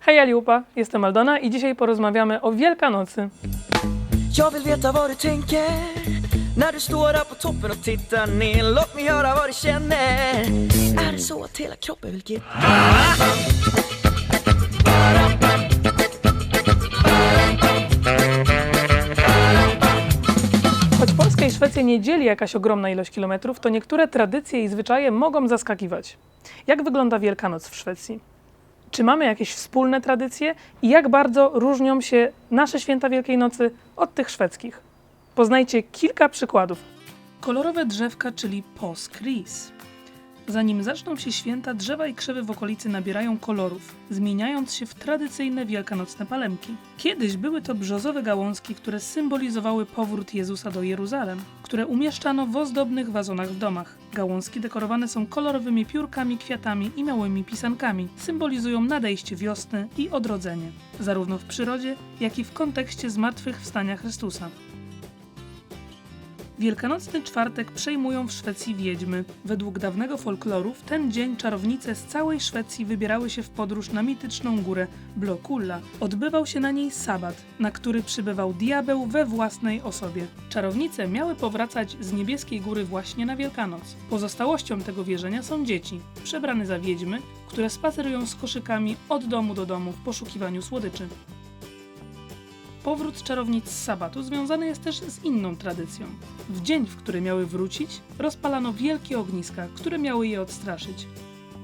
Hej Aliupa, jestem Aldona i dzisiaj porozmawiamy o Wielkanocy. Jag vill veta vad du tänker när du står där på toppen och tittar ner. Låt mig höra vad du känner. Är det så att hela kroppen vill ge? Choć Polska i Szwecja nie dzieli jakaś ogromna ilość kilometrów, to niektóre tradycje i zwyczaje mogą zaskakiwać. Jak wygląda Wielkanoc w Szwecji? Czy mamy jakieś wspólne tradycje i jak bardzo różnią się nasze święta Wielkiej Nocy od tych szwedzkich? Poznajcie kilka przykładów. Kolorowe drzewka, czyli påskris. Zanim zaczną się święta, drzewa i krzewy w okolicy nabierają kolorów, zmieniając się w tradycyjne wielkanocne palemki. Kiedyś były to brzozowe gałązki, które symbolizowały powrót Jezusa do Jeruzalem, które umieszczano w ozdobnych wazonach w domach. Gałązki dekorowane są kolorowymi piórkami, kwiatami i małymi pisankami. Symbolizują nadejście wiosny i odrodzenie, zarówno w przyrodzie, jak i w kontekście zmartwychwstania Chrystusa. Wielkanocny czwartek przejmują w Szwecji wiedźmy. Według dawnego folkloru w ten dzień czarownice z całej Szwecji wybierały się w podróż na mityczną górę Blokulla. Odbywał się na niej sabat, na który przybywał diabeł we własnej osobie. Czarownice miały powracać z niebieskiej góry właśnie na Wielkanoc. Pozostałością tego wierzenia są dzieci, przebrane za wiedźmy, które spacerują z koszykami od domu do domu w poszukiwaniu słodyczy. Powrót czarownic z sabatu związany jest też z inną tradycją. W dzień, w który miały wrócić, rozpalano wielkie ogniska, które miały je odstraszyć.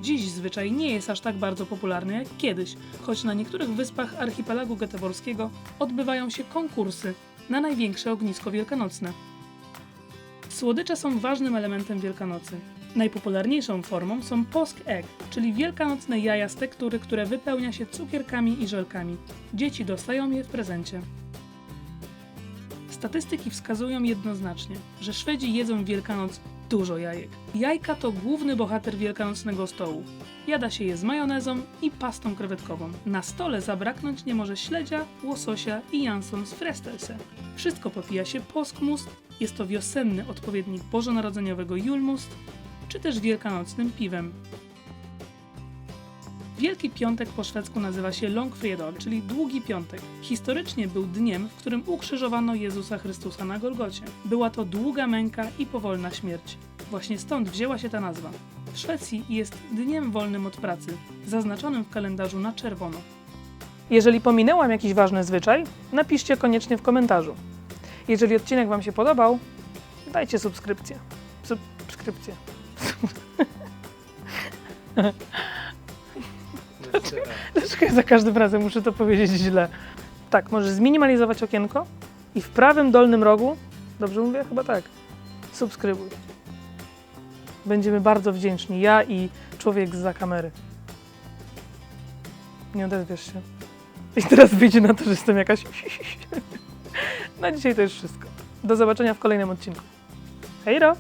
Dziś zwyczaj nie jest aż tak bardzo popularny jak kiedyś, choć na niektórych wyspach archipelagu göteborskiego odbywają się konkursy na największe ognisko wielkanocne. Słodycze są ważnym elementem Wielkanocy. Najpopularniejszą formą są posk egg, czyli wielkanocne jaja z tektury, które wypełnia się cukierkami i żelkami. Dzieci dostają je w prezencie. Statystyki wskazują jednoznacznie, że Szwedzi jedzą w Wielkanoc dużo jajek. Jajka to główny bohater wielkanocnego stołu. Jada się je z majonezą i pastą krewetkową. Na stole zabraknąć nie może śledzia, łososia i jansons frestelse. Wszystko popija się påskmust, jest to wiosenny odpowiednik bożonarodzeniowego julmust, czy też wielkanocnym piwem. Wielki Piątek po szwedzku nazywa się Longfredag, czyli Długi Piątek. Historycznie był dniem, w którym ukrzyżowano Jezusa Chrystusa na Golgocie. Była to długa męka i powolna śmierć. Właśnie stąd wzięła się ta nazwa. W Szwecji jest dniem wolnym od pracy, zaznaczonym w kalendarzu na czerwono. Jeżeli pominęłam jakiś ważny zwyczaj, napiszcie koniecznie w komentarzu. Jeżeli odcinek Wam się podobał, dajcie subskrypcję. Subskrypcję. Dlaczego ja za każdym razem muszę to powiedzieć źle? Tak, możesz zminimalizować okienko i w prawym dolnym rogu, dobrze mówię? Chyba tak, subskrybuj. Będziemy bardzo wdzięczni, ja i człowiek za kamery. Nie odezwiesz się. I teraz wyjdzie na to, że jestem jakaś... Na dzisiaj to już wszystko. Do zobaczenia w kolejnym odcinku. Hejro!